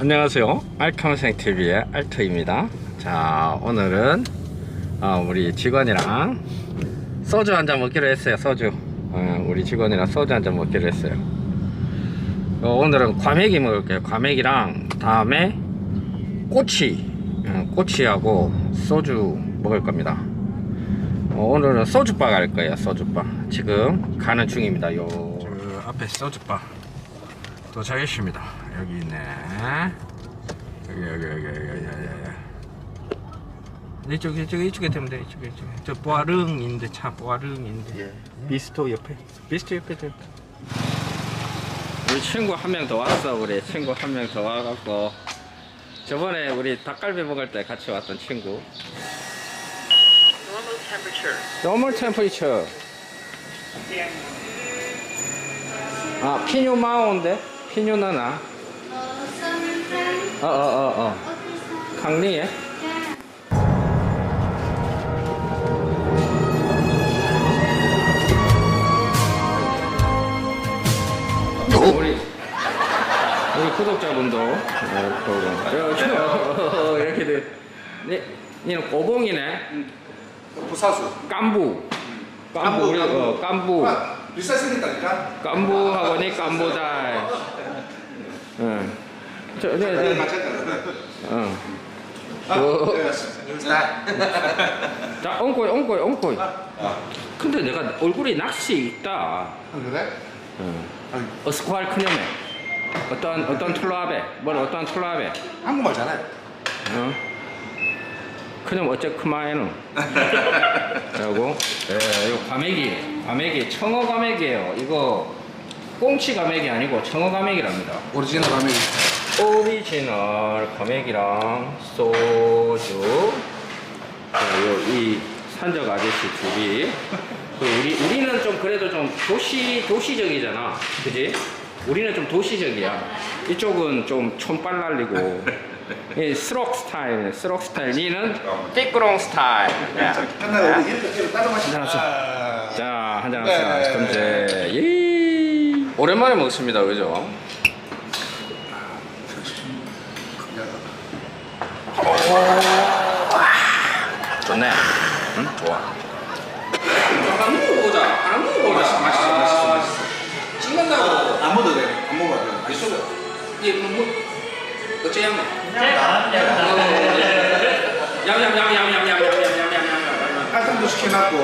안녕하세요. 알캄생TV의 알터입니다. 자 오늘은 어, 우리 직원이랑 소주 한 잔 먹기로 했어요 소주. 어, 우리 직원이랑 소주 한 잔 먹기로 했어요. 어, 오늘은 과메기 먹을게요. 과메기랑 다음에 꼬치. 꼬치하고 소주 먹을 겁니다. 오늘은 소주바 갈 거예요 소주바. 지금 가는 중입니다. 요 앞에 소주바 도착했습니다. 여기 있네. 여기 여기 여기 여기 여기 여기 이쪽 이쪽 이쪽에 되면 돼 이쪽 이쪽 저 보아릉인데 차 보아릉인데. 예. 비스토 옆에. 비스토 옆에 돼 우리 친구 한 명 더 왔어 우리 친구 한 명 더 와갖고. 저번에 우리 닭갈비 먹을 때 같이 왔던 친구. Normal temperature. Normal temperature. 아 피뇨 마오인데? 피뇨 나나? 어, 어, 어, 어. 강리에? 어? 우리 우리 구독자분도 네, 어, 어, 이렇게 이렇게들 네, 얘는 꼬봉이네. 부사수. 깐부. 깐부. 우리 어, 깐부. 아, 비싸 생겼다니까. 깐부하고니 네, 깐부다. 응. 저, 네, 네. 응. 어. 네, 자, 엉꼬이, 엉꼬이, 엉꼬이. 아. 근데 내가 얼굴에 낚시 있다. 아, 그래? 응. 어스코알 크념에. 어떤, 어떤 툴라베. 뭘 어떤 툴라베. 한국말 잘해. 응. 그냥 어째 그 마에는? 라고. 예, 이거 과메기. 과메기. 청어 과메기예요 이거 꽁치 과메기 아니고 청어 과메기랍니다. 오리지널 과메기. 오리지널 검액이랑 소주. 그리고 이 산적 아저씨 둘이. 그 우리 우리는 좀 그래도 좀 도시 도시적이잖아. 그지? 우리는 좀 도시적이야. 이쪽은 좀 촌빨 날리고. 스록 스타일 스록 스타일. 니는? 띠끄롱 스타일. 야. 옛날에 우리 따로 마시지 아. 자 한잔 네, 합시다. 네. 네, 네. 예. 오랜만에 먹습니다. 그죠? 와, 좋네. 응? 좋아. 안 먹어보자. 안 먹어보자. 맛있어, 맛있어, 맛있어. 찍는다고. 안 먹어도 돼. 안 먹어도 돼. 맛있어. 예, 뭐, 어째 양념? 양양양양양양양양양양양양양양. 가슴도 시켜놨고,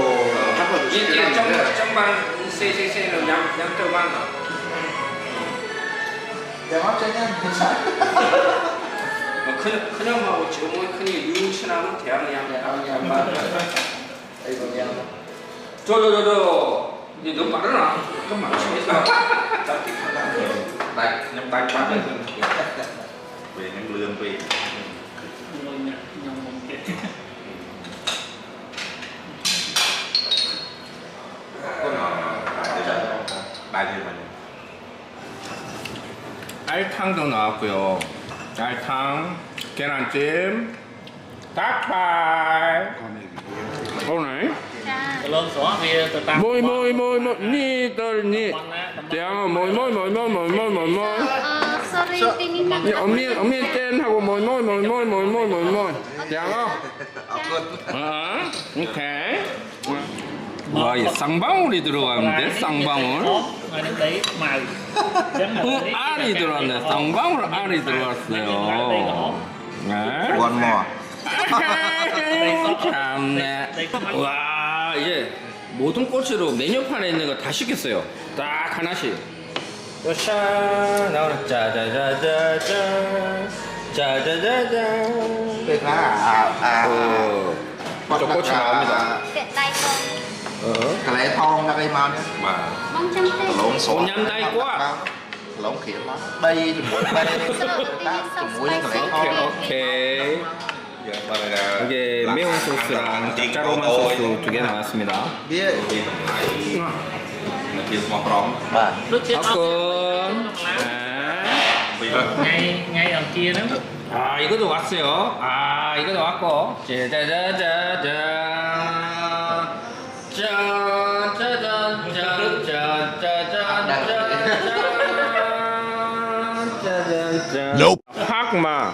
닭발도 예, 시켜놨는데. 정말 세세세는 양 양도 많아. 내가 봤을 때는 괜찮아. 뭐 큰, 큰형하고 지금은 큰이 윤친하고 대학양 네, 대학양. 아이고 미안 저저저저 이제 너 빠르나? 좀 많으시겠어 나 그냥 말 빠져 왜 그냥 그냥 알탕도 나왔고요. 모이 모이 모이 모이 모이 모이 모이 모이 대양어 어 오케이 와 이 쌍방울이 들어가는데 쌍방울 어 알이 들어왔네 쌍방울 알이 들어왔어요 네 One more. 참네. 와 이제 모든 꽃으로 메뉴판에 있는 거 다 시켰어요. 딱 하나씩. 샤 나오는 짜자자자자 짜자자자. À à 어, 저 꽃이 나옵니다. កន្លែថងដាក់អីមកនេះបាទបងចាំទេកលងសោះញ៉ាំដៃគាត់កលងគ្រៀមមកដីជាមួយបែរតាមជាមួយកន្លែថងអូខេ 이게 매운 소스랑 짜로만 소스 두 개 나왔습니다. 예. 조금. 아 이것도 왔어요. 아 이것도 왔고. 짜자자자. 짜잔 짜잔 짜잔 짜잔 짜잔 짜잔 짜잔 Nope. Hát mà.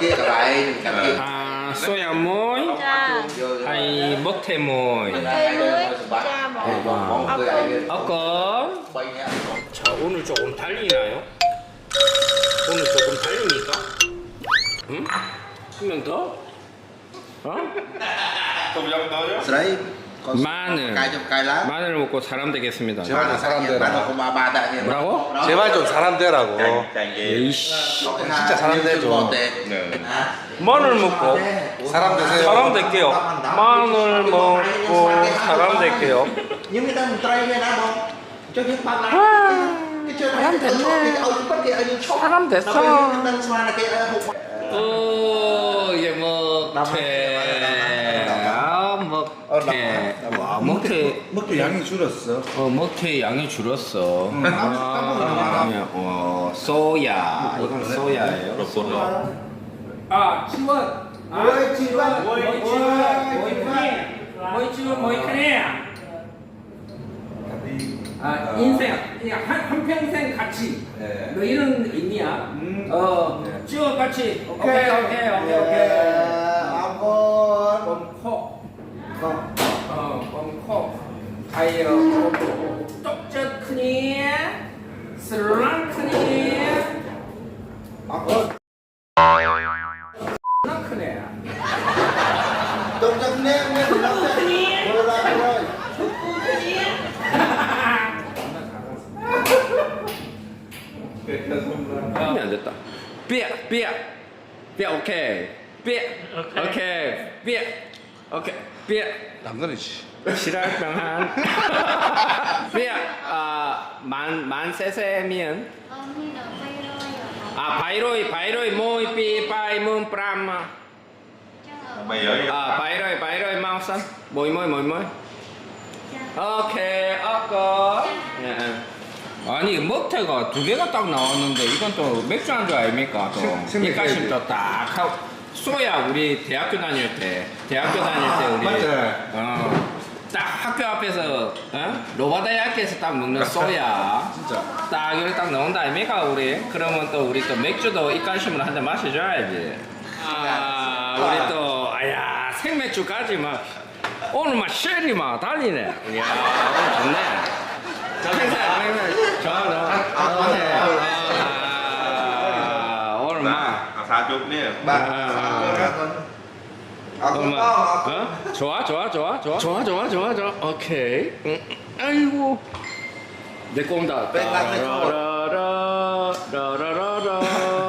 kia lại cặp kia À, xôi à mối vô rồi. hay bớt thêm mồi. Cây lưới, cha 네. bỏ. 뭐 먹을 거야, 이게. 아까 뭐냐? 자 오늘 조금 달리나요? 오늘 조금 달립니까? 응? 한 명 더? 어? Serai 마늘 마늘 먹고 사람 되겠습니다. 제발 좀 사람 되라. 뭐라고? 제발 좀 사람 되라고. 진짜 사람 되죠. 마늘 먹고 사람 되세요. 사람 될게요. 마늘 먹고 사람 될게요. 사람 됐네. 사람 됐어. 어, 이제 뭐. 제... 먹태 와 먹태 먹도 양이 줄었어. 어 먹태 양이 줄었어. 아, 어 소야. 이건 소야예요 소야? 아 지원 아 지원 뭐이 지원 뭐이 지원 뭐이 지원 뭐이 크네 아, 인생, 그냥 한, 한평생 같이. 네. 너 이런 의미야. 어, 쭉 같이. 오케이, 오케이, 오케이, 오케이. 어, 뻥뻥 가이로. 똑쩍 크니? 슬랑 크니? 아까 어. 슬랑 크네. 똑쩍 크네 크네 슬랑 크니 몰라 몰라. 축구 크니 안 됐다. 삐야 삐야 삐야 오케이. 삐야 오케이. 삐야 오케이. 삐약 남들이지. 지랄병한. 삐약 아만 Ông ở 아 바이로이 바이로이 모이 삐 빠이 문 ở Mày ở 아 바이로이 바이로이 마우산 모이 모이 모이 모이. 오케이 아까 예, 예. 아니 먹태가 두 개가 딱 나왔는데 이건 또 맥주 안주 아닙니까 또? 생- 생맥주 입가심 또딱 하고 소야 우리 대학교 다닐 때 대학교 다닐 때 우리 맞지? 어딱 학교 앞에서 어? 로바다이 학교에서 딱 먹는 소야 진짜. 딱 이렇게 딱 나온다 아닙니까 우리 그러면 또 우리 또 맥주도 입가심으로 한 잔 마셔줘야지 아 우리 또 아야 생맥주까지 막 오늘 막 쉘이 막 달리네 이야 오늘 좋네 생생 생생 좋아 좋아 좋네 아 오늘 막 À, xa chút nè. Ba À. Ra con À 오늘 con 막 có 어? 좋아 좋아 좋아 좋아 좋아 좋아 좋아 좋아 오케이 응. 아이고 내거 온다 뺑, 뺑, 뺑. 라라라 라라라